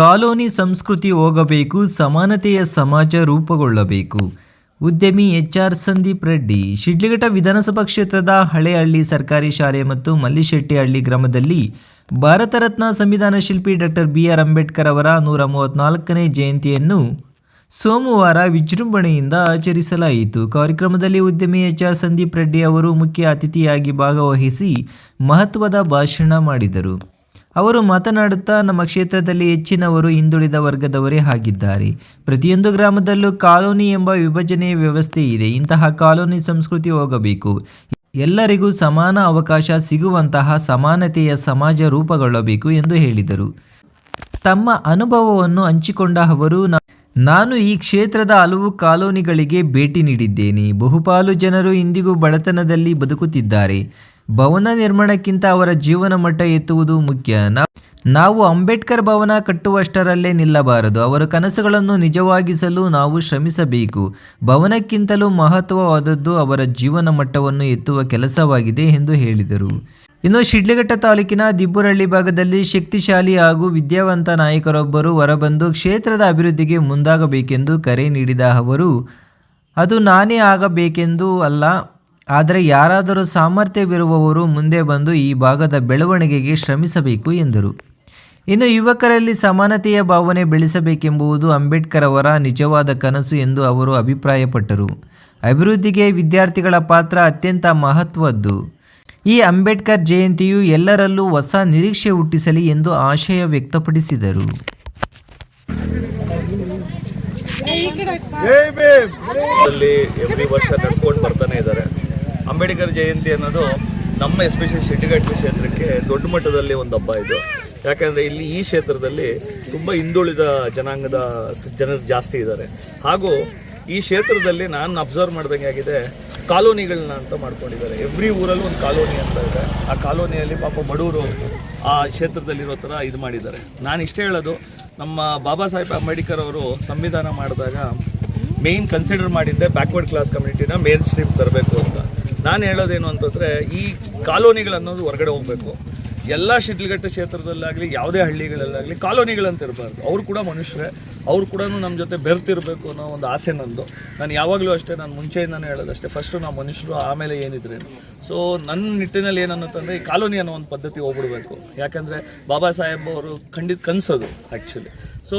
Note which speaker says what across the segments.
Speaker 1: Colony ಸಂಸ್ಕೃತಿ ಹೋಗಬೇಕು, ಸಮಾನತೆಯ ಸಮಾಜ ರೂಪುಗೊಳ್ಳಬೇಕು. ಉದ್ಯಮಿ ಎಚ್ ಆರ್ ಸಂದೀಪ್ ರೆಡ್ಡಿ, ಶಿಡ್ಲಘಟ್ಟ ವಿಧಾನಸಭಾ ಕ್ಷೇತ್ರದ ಹಳೆಹಳ್ಳಿ ಸರ್ಕಾರಿ ಶಾಲೆ ಮತ್ತು ಮಲ್ಲಿಶೆಟ್ಟಿಹಳ್ಳಿ ಗ್ರಾಮದಲ್ಲಿ ಭಾರತ ರತ್ನ ಸಂವಿಧಾನ ಶಿಲ್ಪಿ ಡಾಕ್ಟರ್ ಬಿ ಆರ್ ಅಂಬೇಡ್ಕರ್ ಅವರ ನೂರ ಮೂವತ್ತ್ನಾಲ್ಕನೇ ಜಯಂತಿಯನ್ನು ಸೋಮವಾರ ವಿಜೃಂಭಣೆಯಿಂದ ಆಚರಿಸಲಾಯಿತು. ಕಾರ್ಯಕ್ರಮದಲ್ಲಿ ಉದ್ಯಮಿ ಎಚ್ ಆರ್ ಸಂದೀಪ್ ರೆಡ್ಡಿ ಅವರು ಮುಖ್ಯ ಅತಿಥಿಯಾಗಿ ಭಾಗವಹಿಸಿ ಮಹತ್ವದ ಭಾಷಣ ಮಾಡಿದರು. ಅವರು ಮಾತನಾಡುತ್ತಾ ನಮ್ಮ ಕ್ಷೇತ್ರದಲ್ಲಿ ಹೆಚ್ಚಿನವರು ಹಿಂದುಳಿದ ವರ್ಗದವರೇ ಆಗಿದ್ದಾರೆ. ಪ್ರತಿಯೊಂದು ಗ್ರಾಮದಲ್ಲೂ ಕಾಲೋನಿ ಎಂಬ ವಿಭಜನೆಯ ವ್ಯವಸ್ಥೆ ಇದೆ. ಇಂತಹ ಕಾಲೋನಿ ಸಂಸ್ಕೃತಿ ಹೋಗಬೇಕು. ಎಲ್ಲರಿಗೂ ಸಮಾನ ಅವಕಾಶ ಸಿಗುವಂತಹ ಸಮಾನತೆಯ ಸಮಾಜ ರೂಪುಗೊಳ್ಳಬೇಕು ಎಂದು ಹೇಳಿದರು. ತಮ್ಮ ಅನುಭವವನ್ನು ಹಂಚಿಕೊಂಡ ಅವರು ನಾನು ಈ ಕ್ಷೇತ್ರದ ಹಲವು ಕಾಲೋನಿಗಳಿಗೆ ಭೇಟಿ ನೀಡಿದ್ದೇನೆ. ಬಹುಪಾಲು ಜನರು ಇಂದಿಗೂ ಬಡತನದಲ್ಲಿ ಬದುಕುತ್ತಿದ್ದಾರೆ. ಭವನ ನಿರ್ಮಾಣಕ್ಕಿಂತ ಅವರ ಜೀವನ ಮಟ್ಟ ಎತ್ತುವುದು ಮುಖ್ಯ. ನಾವು ಅಂಬೇಡ್ಕರ್ ಭವನ ಕಟ್ಟುವಷ್ಟರಲ್ಲೇ ನಿಲ್ಲಬಾರದು. ಅವರ ಕನಸುಗಳನ್ನು ನಿಜವಾಗಿಸಲು ನಾವು ಶ್ರಮಿಸಬೇಕು. ಭವನಕ್ಕಿಂತಲೂ ಮಹತ್ವವಾದದ್ದು ಅವರ ಜೀವನ ಮಟ್ಟವನ್ನು ಎತ್ತುವ ಕೆಲಸವಾಗಿದೆ ಎಂದು ಹೇಳಿದರು. ಇನ್ನು ಶಿಡ್ಲಘಟ್ಟ ತಾಲೂಕಿನ ದಿಬ್ಬುರಳ್ಳಿ ಭಾಗದಲ್ಲಿ ಶಕ್ತಿಶಾಲಿ ಹಾಗೂ ವಿದ್ಯಾವಂತ ನಾಯಕರೊಬ್ಬರು ಹೊರಬಂದು ಕ್ಷೇತ್ರದ ಅಭಿವೃದ್ಧಿಗೆ ಮುಂದಾಗಬೇಕೆಂದು ಕರೆ ನೀಡಿದ ಅವರು, ಅದು ನಾನೇ ಆಗಬೇಕೆಂದು ಅಲ್ಲ ಆದರೆ ಯಾರಾದರೂ ಸಾಮರ್ಥ್ಯವಿರುವವರು ಮುಂದೆ ಬಂದು ಈ ಭಾಗದ ಬೆಳವಣಿಗೆಗೆ ಶ್ರಮಿಸಬೇಕು ಎಂದರು. ಇನ್ನು ಯುವಕರಲ್ಲಿ ಸಮಾನತೆಯ ಭಾವನೆ ಬೆಳೆಸಬೇಕೆಂಬುದು ಅಂಬೇಡ್ಕರ್ ಅವರ ನಿಜವಾದ ಕನಸು ಎಂದು ಅವರು ಅಭಿಪ್ರಾಯಪಟ್ಟರು. ಅಭಿವೃದ್ಧಿಗೆ ವಿದ್ಯಾರ್ಥಿಗಳ ಪಾತ್ರ ಅತ್ಯಂತ ಮಹತ್ವದ್ದು. ಈ ಅಂಬೇಡ್ಕರ್ ಜಯಂತಿಯು ಎಲ್ಲರಲ್ಲೂ ಹೊಸ ನಿರೀಕ್ಷೆ ಹುಟ್ಟಿಸಲಿ ಎಂದು ಆಶಯ ವ್ಯಕ್ತಪಡಿಸಿದರು.
Speaker 2: ಅಲ್ಲಿ ಎವ್ರಿ ವರ್ಷ ನಡ್ಸ್ಕೊಂಡು ಬರ್ತಾನೆ ಇದ್ದಾರೆ ಅಂಬೇಡ್ಕರ್ ಜಯಂತಿ ಅನ್ನೋದು ನಮ್ಮ ಎಸ್ಪೆಷಲಿ ಶಿಡ್ಲಘಟ್ಟ ಕ್ಷೇತ್ರಕ್ಕೆ ದೊಡ್ಡ ಮಟ್ಟದಲ್ಲಿ ಒಂದು ಹಬ್ಬ ಇದು. ಯಾಕಂದ್ರೆ ಇಲ್ಲಿ ಈ ಕ್ಷೇತ್ರದಲ್ಲಿ ತುಂಬ ಹಿಂದುಳಿದ ಜನಾಂಗದ ಜನರು ಜಾಸ್ತಿ ಇದ್ದಾರೆ ಹಾಗೂ ಈ ಕ್ಷೇತ್ರದಲ್ಲಿ ನಾನು ಅಬ್ಸರ್ವ್ ಮಾಡ್ದಂಗೆ ಆಗಿದೆ, ಕಾಲೋನಿಗಳನ್ನ ಅಂತ ಮಾಡ್ಕೊಂಡಿದ್ದಾರೆ. ಎವ್ರಿ ಊರಲ್ಲೂ ಒಂದು ಕಾಲೋನಿ ಅಂತ ಇದೆ. ಆ ಕಾಲೋನಿಯಲ್ಲಿ ಪಾಪ ಬಡವರು ಆ ಕ್ಷೇತ್ರದಲ್ಲಿರೋ ಥರ ಇದು ಮಾಡಿದ್ದಾರೆ. ನಾನು ಇಷ್ಟೇ ಹೇಳೋದು ನಮ್ಮ ಬಾಬಾ ಸಾಹೇಬ್ ಅಂಬೇಡ್ಕರ್ ಅವರು ಸಂವಿಧಾನ ಮಾಡಿದಾಗ ಮೇನ್ ಕನ್ಸಿಡರ್ ಮಾಡಿದ್ದೆ ಬ್ಯಾಕ್ವರ್ಡ್ ಕ್ಲಾಸ್ ಕಮ್ಯುನಿಟಿನ ಮೇನ್ ಸ್ಟ್ರೀಮ್ ತರಬೇಕು ಅಂತ. ನಾನು ಹೇಳೋದೇನು ಅಂತಂದರೆ ಈ ಕಾಲೋನಿಗಳನ್ನೋದು ಹೊರಗಡೆ ಹೋಗಬೇಕು. ಎಲ್ಲ ಶಿಡ್ಲಘಟ್ಟ ಕ್ಷೇತ್ರದಲ್ಲಾಗಲಿ, ಯಾವುದೇ ಹಳ್ಳಿಗಳಲ್ಲಾಗಲಿ ಕಾಲೋನಿಗಳಂತ ಇರಬಾರ್ದು ಅವರು ಕೂಡ ಮನುಷ್ಯರೇ. ಅವ್ರು ಕೂಡ ನಮ್ಮ ಜೊತೆ ಬೆರ್ತಿರಬೇಕು ಅನ್ನೋ ಒಂದು ಆಸೆ ನಂದು. ನಾನು ಯಾವಾಗಲೂ ಅಷ್ಟೇ, ನಾನು ಮುಂಚೆಯಿಂದನೇ ಹೇಳೋದಷ್ಟೇ. ಫಸ್ಟು ನಾವು ಮನುಷ್ಯರು, ಆಮೇಲೆ ಏನಿದ್ರೆ ಸೊ ನನ್ನ ನಿಟ್ಟಿನಲ್ಲಿ ಏನನ್ನತ್ತಂದರೆ ಈ ಕಾಲೋನಿ ಅನ್ನೋ ಒಂದು ಪದ್ಧತಿ ಹೋಗ್ಬಿಡ್ಬೇಕು. ಯಾಕಂದರೆ, ಬಾಬಾ ಸಾಹೇಬ್ ಅವರು ಖಂಡಿತ ಕನಸದು ಆ್ಯಕ್ಚುಲಿ ಸೊ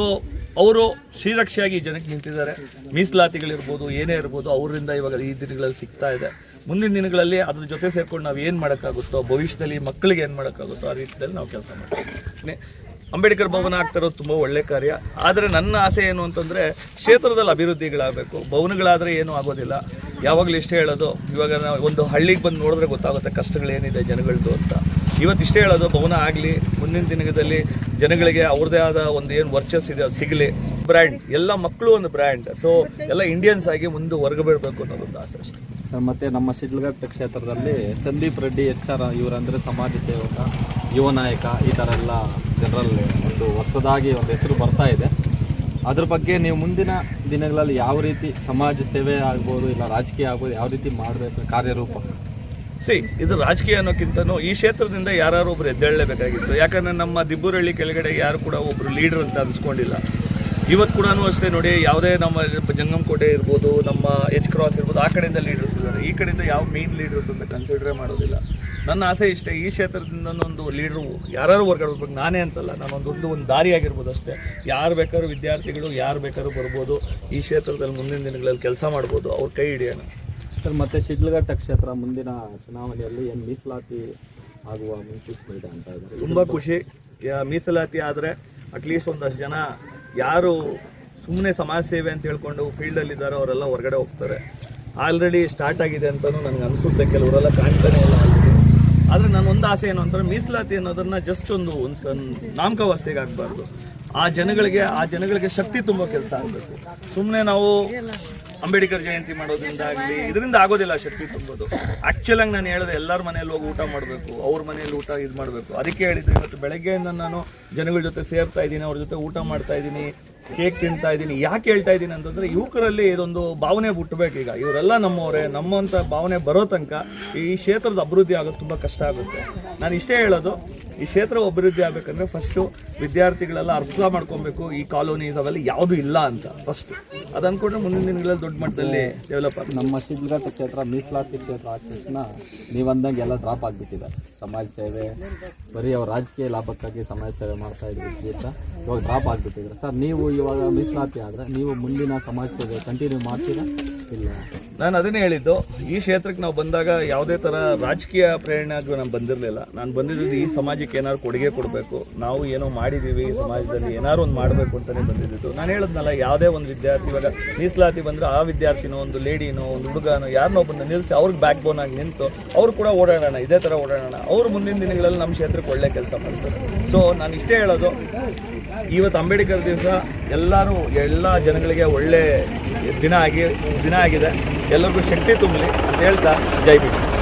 Speaker 2: ಅವರು ಶ್ರೀರಕ್ಷೆಯಾಗಿ ಜನಕ್ಕೆ ನಿಂತಿದ್ದಾರೆ. ಮೀಸಲಾತಿಗಳಿರ್ಬೋದು, ಏನೇ ಇರ್ಬೋದು, ಅವರಿಂದ ಇವಾಗ ಈ ದಿನಗಳಲ್ಲಿ ಸಿಗ್ತಾ ಇದೆ. ಮುಂದಿನ ದಿನಗಳಲ್ಲಿ ಅದ್ರ ಜೊತೆ ಸೇರಿಕೊಂಡು ನಾವು ಏನು ಮಾಡೋಕ್ಕಾಗುತ್ತೋ, ಭವಿಷ್ಯದಲ್ಲಿ ಮಕ್ಕಳಿಗೆ ಏನು ಮಾಡೋಕ್ಕಾಗುತ್ತೋ ಆ ರೀತಿಯಲ್ಲಿ ನಾವು ಕೆಲಸ ಮಾಡ್ತೀವಿ. ಅಂಬೇಡ್ಕರ್ ಭವನ ಆಗ್ತಿರೋದು ತುಂಬ ಒಳ್ಳೆ ಕಾರ್ಯ. ಆದರೆ ನನ್ನ ಆಸೆ ಏನು ಅಂತಂದರೆ, ಕ್ಷೇತ್ರದಲ್ಲಿ ಅಭಿವೃದ್ಧಿಗಳಾಗಬೇಕು. ಭವನಗಳಾದರೆ ಏನೂ ಆಗೋದಿಲ್ಲ. ಯಾವಾಗಲೂ ಇಷ್ಟೇ ಹೇಳೋದು, ಇವಾಗ ನಾವು ಒಂದು ಹಳ್ಳಿಗೆ ಬಂದು ನೋಡಿದ್ರೆ ಗೊತ್ತಾಗುತ್ತೆ ಕಷ್ಟಗಳೇನಿದೆ ಜನಗಳದ್ದು ಅಂತ. ಇವತ್ತು ಇಷ್ಟೇ ಹೇಳೋದು ಭವನ ಆಗಲಿ, ಮುಂದಿನ ದಿನದಲ್ಲಿ ಜನಗಳಿಗೆ ಅವ್ರದ್ದೇ ಆದ ಒಂದು ಏನು ವರ್ಚಸ್ ಇದೆ, ಅದು ಸಿಗಲಿ. ಬ್ರ್ಯಾಂಡ್ ಎಲ್ಲ ಮಕ್ಕಳು ಒಂದು ಬ್ರ್ಯಾಂಡ್ ಸೊ ಎಲ್ಲ ಇಂಡಿಯನ್ಸ್ ಆಗಿ ಮುಂದೆ ಹೊರಗಬಿಡಬೇಕು ಅನ್ನೋದೊಂದು ಆಸೆ ಅಷ್ಟೇ.
Speaker 3: ಸರ್, ಮತ್ತೆ ನಮ್ಮ ಶಿಡ್ಲಘಟ್ಟ ಕ್ಷೇತ್ರದಲ್ಲಿ ಸಂದೀಪ್ ರೆಡ್ಡಿ, ಎಚ್ ಆರ್ ಇವರಂದರೆ ಸಮಾಜ ಸೇವಕ, ಯುವ ನಾಯಕ, ಈ ಥರ ಎಲ್ಲ ಜನರಲ್ಲಿ ಒಂದು ಹೊಸದಾಗಿ ಒಂದು ಹೆಸರು ಬರ್ತಾ ಇದೆ. ಅದ್ರ ಬಗ್ಗೆ ನೀವು ಮುಂದಿನ ದಿನಗಳಲ್ಲಿ ಯಾವ ರೀತಿ ಸಮಾಜ ಸೇವೆ ಆಗ್ಬೋದು, ಇಲ್ಲ ರಾಜಕೀಯ ಆಗ್ಬೋದು, ಯಾವ ರೀತಿ ಮಾಡಬೇಕು, ಕಾರ್ಯರೂಪ?
Speaker 2: ಸಿ ಇದು ರಾಜಕೀಯ ಅನ್ನೋಕ್ಕಿಂತನೂ ಈ ಕ್ಷೇತ್ರದಿಂದ ಯಾರು ಒಬ್ರು ಎದ್ದೇಳಲೇಬೇಕಾಗಿತ್ತು. ಯಾಕಂದ್ರೆ ನಮ್ಮ ದಿಬ್ಬುರಳ್ಳಿ ಕೆಳಗಡೆ ಯಾರು ಕೂಡ ಒಬ್ಬರು ಲೀಡರ್ ಅಂತ ಅನ್ಸ್ಕೊಂಡಿಲ್ಲ. ಇವತ್ತು ಕೂಡ ಅಷ್ಟೇ ನೋಡಿ, ಯಾವುದೇ ನಮ್ಮ ಜಂಗಮಕೋಟೆ ಇರ್ಬೋದು, ನಮ್ಮ ಎಚ್ ಕ್ರಾಸ್ ಇರ್ಬೋದು, ಆ ಕಡೆಯಿಂದ ಲೀಡರ್ಸ್ ಇದ್ದಾರೆ. ಈ ಕಡೆಯಿಂದ ಯಾವ ಮೇನ್ ಲೀಡರ್ಸ್ ಅಂತ ಕನ್ಸಿಡರೇ ಮಾಡೋದಿಲ್ಲ. ನನ್ನ ಆಸೆ ಇಷ್ಟೇ, ಈ ಕ್ಷೇತ್ರದಿಂದ ಒಂದು ಲೀಡ್ರು ಯಾರು ಹೊರಗಡೆ ನಾನೇ ಅಂತಲ್ಲ ನಾನು ಒಂದು ಒಂದು ದಾರಿ ಆಗಿರ್ಬೋದು ಅಷ್ಟೇ. ಯಾರು ಬೇಕಾದ್ರೂ ವಿದ್ಯಾರ್ಥಿಗಳು, ಯಾರು ಬೇಕಾದ್ರೂ ಬರ್ಬೋದು. ಈ ಕ್ಷೇತ್ರದಲ್ಲಿ ಮುಂದಿನ ದಿನಗಳಲ್ಲಿ ಕೆಲಸ ಮಾಡ್ಬೋದು. ಅವ್ರ ಕೈ ಹಿಡಿಯೋಣ.
Speaker 3: ಸರ್, ಮತ್ತೆ ಶಿಡ್ಲಘಟ್ಟ ಕ್ಷೇತ್ರ ಮುಂದಿನ ಚುನಾವಣೆಯಲ್ಲಿ ಏನು ಮೀಸಲಾತಿ ಆಗುವ ಮುನ್ಸೂಚನೆ ಇದೆ ಅಂತ ಇದ್ದಾರೆ.
Speaker 2: ತುಂಬ ಖುಷಿ. ಮೀಸಲಾತಿ ಆದರೆ ಅಟ್ಲೀಸ್ಟ್ ಒಂದಷ್ಟು ಜನ ಯಾರು ಸುಮ್ಮನೆ ಸಮಾಜ ಸೇವೆ ಅಂತ ಹೇಳ್ಕೊಂಡು ಫೀಲ್ಡಲ್ಲಿದ್ದಾರೋ ಅವರೆಲ್ಲ ಹೊರಗಡೆ ಹೋಗ್ತಾರೆ. ಆಲ್ರೆಡಿ ಸ್ಟಾರ್ಟ್ ಆಗಿದೆ ಅಂತಲೂ ನನಗೆ ಅನಿಸುತ್ತೆ. ಕೆಲವರೆಲ್ಲ ಕಾಣ್ತಾನೆ ಇಲ್ಲ ಆದರೆ ನನ್ನ ಒಂದು ಆಸೆ ಏನು ಅಂತಂದ್ರೆ ಮೀಸಲಾತಿ ಅನ್ನೋದನ್ನ ಜಸ್ಟ್ ಒಂದು ಒಂದು ಸಣ್ಣ ನಾಮಕಾವಸ್ಥೆಗೆ ಆಗಬಾರ್ದು ಆ ಜನಗಳಿಗೆ ಆ ಜನಗಳಿಗೆ ಶಕ್ತಿ ತುಂಬೋ ಕೆಲಸ ಆಗಬೇಕು. ಸುಮ್ಮನೆ ನಾವು ಅಂಬೇಡ್ಕರ್ ಜಯಂತಿ ಮಾಡೋದ್ರಿಂದ ಆಗಲಿ ಇದರಿಂದ ಆಗೋದಿಲ್ಲ ಶಕ್ತಿ ತುಂಬೋದು. ಆ್ಯಕ್ಚುಲಾಗಿ ನಾನು ಹೇಳಿದೆ, ಎಲ್ಲರ ಮನೆಯಲ್ಲಿ ಹೋಗಿ ಊಟ ಮಾಡಬೇಕು, ಅವ್ರ ಮನೆಯಲ್ಲಿ ಊಟ ಇದು ಮಾಡಬೇಕು. ಅದಕ್ಕೆ ಹೇಳಿದ್ದು ಇವತ್ತು ಬೆಳಗ್ಗೆಯಿಂದ ನಾನು ಜನಗಳ ಜೊತೆ ಸೇರ್ತಾ ಇದ್ದೀನಿ, ಅವ್ರ ಜೊತೆ ಊಟ ಮಾಡ್ತಾ ಇದ್ದೀನಿ ಕೇಕ್ ತಿಂತಾ ಇದ್ದೀನಿ. ಯಾಕೆ ಹೇಳ್ತಾ ಇದ್ದೀನಿ ಅಂತಂದ್ರೆ, ಯುವಕರಲ್ಲಿ ಇದೊಂದು ಭಾವನೆ ಹುಟ್ಟಬೇಕು ಈಗ. ಇವರೆಲ್ಲ ನಮ್ಮವರೇ ನಮ್ಮಂಥ ಭಾವನೆ ಬರೋ ತನಕ ಈ ಕ್ಷೇತ್ರದ ಅಭಿವೃದ್ಧಿ ಆಗೋದು ತುಂಬ ಕಷ್ಟ ಆಗುತ್ತೆ. ನಾನು ಇಷ್ಟೇ ಹೇಳೋದು ಈ ಕ್ಷೇತ್ರ ಅಭಿವೃದ್ಧಿ ಆಗಬೇಕಂದ್ರೆ ಫಸ್ಟು ವಿದ್ಯಾರ್ಥಿಗಳೆಲ್ಲ ಅರ್ಥ ಮಾಡ್ಕೊಬೇಕು. ಈ ಕಾಲೋನೀಸ್ ಅವೆಲ್ಲ ಯಾವುದು ಇಲ್ಲ ಅಂತ ಫಸ್ಟ್ ಅದು ಅನ್ಕೊಂಡ್ರೆ ಮುಂದಿನ ದಿನಗಳಲ್ಲಿ ದೊಡ್ಡ ಮಟ್ಟದಲ್ಲಿ ಡೆವಲಪ್ ಆಗುತ್ತೆ
Speaker 3: ನಮ್ಮ ಶಿಡ್ಲಘಟ್ಟ ಕ್ಷೇತ್ರ, ಮೀಸಲಾತಿ ಕ್ಷೇತ್ರ ಆದ ತಕ್ಷಣ ನೀವು ಅಂದಂಗೆ ಎಲ್ಲ ಡ್ರಾಪ್ ಆಗಿಬಿಟ್ಟಿದೆ. ಸಮಾಜ ಸೇವೆ, ಬರೀ ಅವ್ರ ರಾಜಕೀಯ ಲಾಭಕ್ಕಾಗಿ ಸಮಾಜ ಸೇವೆ ಮಾಡ್ತಾ ಇದ್ದೀವಿ ಸರ್ ಇವಾಗ ಡ್ರಾಪ್ ಆಗಿಬಿಟ್ಟಿದ್ರೆ ಸರ್, ನೀವು ಇವಾಗ ಮೀಸಲಾತಿ ಆದರೆ ನೀವು ಮುಂದಿನ ಸಮಾಜ ಸೇವೆ ಕಂಟಿನ್ಯೂ ಮಾಡ್ತೀರಾ? ಇಲ್ಲ.
Speaker 2: ನಾನು ಅದನ್ನೇ ಹೇಳಿದ್ದು, ಈ ಕ್ಷೇತ್ರಕ್ಕೆ ನಾವು ಬಂದಾಗ ಯಾವುದೇ ಥರ ರಾಜಕೀಯ ಪ್ರೇರಣೆ ಆಗಿ ನಾನು ಬಂದಿರಲಿಲ್ಲ. ನಾನು ಬಂದಿದ್ದು ಈ ಸಮಾಜಕ್ಕೆ ಏನಾದ್ರು ಕೊಡುಗೆ ಕೊಡಬೇಕು, ನಾವು ಏನೋ ಮಾಡಿದ್ದೀವಿ ಈ ಸಮಾಜದಲ್ಲಿ, ಏನಾದ್ರು ಒಂದು ಮಾಡಬೇಕು ಅಂತಲೇ ಬಂದಿದ್ದು ನಾನು ಹೇಳಿದ್ನಲ್ಲ, ಯಾವುದೇ ಒಂದು ವಿದ್ಯಾರ್ಥಿ, ಇವಾಗ ಮೀಸಲಾತಿ ಬಂದರೆ ಆ ವಿದ್ಯಾರ್ಥಿನೋ, ಒಂದು ಲೇಡಿನೋ, ಒಂದು ಹುಡುಗನೋ ಯಾರನ್ನೋ ಬಂದು ನಿಲ್ಲಿಸಿ ಅವ್ರಿಗೆ ಬ್ಯಾಕ್ ಬೋನ್ ಆಗಿ ನಿಂತು ಅವ್ರು ಕೂಡ ಓಡಾಡೋಣ, ಇದೇ ಥರ ಓಡಾಡೋಣ. ಅವ್ರು ಮುಂದಿನ ದಿನಗಳಲ್ಲಿ ನಮ್ಮ ಕ್ಷೇತ್ರಕ್ಕೆ ಒಳ್ಳೆ ಕೆಲಸ ಮಾಡ್ತಾರೆ. ಸೊ ನಾನು ಇಷ್ಟೇ ಹೇಳೋದು, ಇವತ್ತು ಅಂಬೇಡ್ಕರ್ ದಿವಸ ಎಲ್ಲರೂ, ಎಲ್ಲ ಜನಗಳಿಗೆ ಒಳ್ಳೆ ದಿನ ಆಗಿ, ದಿನ ಆಗಿದೆ. ಎಲ್ಲರಿಗೂ ಶಕ್ತಿ ತುಂಬಲಿ ಅಂತ ಹೇಳ್ತಾ ಜೈ ಭೀಮ್.